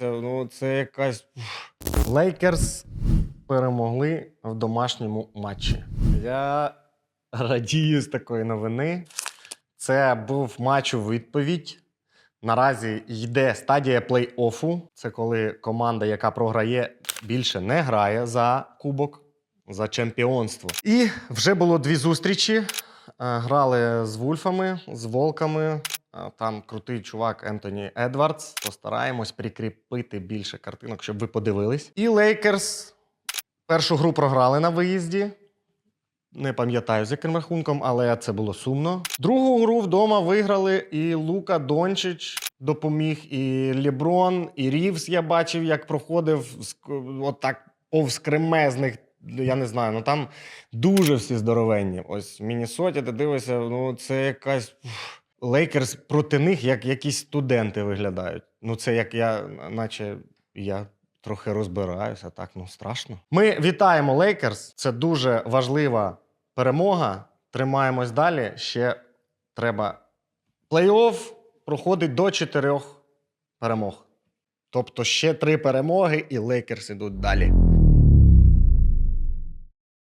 Ну, це якась. Лейкерс перемогли в домашньому матчі. Я радію з такої новини. Це був матч у відповідь. Наразі йде стадія плей-оффу. Це коли команда, яка програє, більше не грає за кубок, за чемпіонство. І вже було дві зустрічі. Е, Грали з Вульфами, з Волками. Е, Там крутий чувак Ентоні Едвардс. Постараємось прикріпити більше картинок, щоб ви подивились. І Лейкерс першу гру програли на виїзді. Не пам'ятаю з яким рахунком, але це було сумно. Другу гру вдома виграли і Лука Дончич допоміг, і Ліброн, і Рівс я бачив, як проходив отак повз кремезних. Я не знаю, ну там дуже всі здоровенні. Ось в Міннесоті, ти дивишся, ну це якась. Лейкерс проти них як якісь студенти виглядають. Ну, це як я, наче я трохи розбираюся, так ну страшно. Ми вітаємо Лейкерс. Це дуже важлива перемога. Тримаємось далі. Ще треба. Плей-офф проходить до чотирьох перемог. Тобто ще три перемоги, і Лейкерс ідуть далі.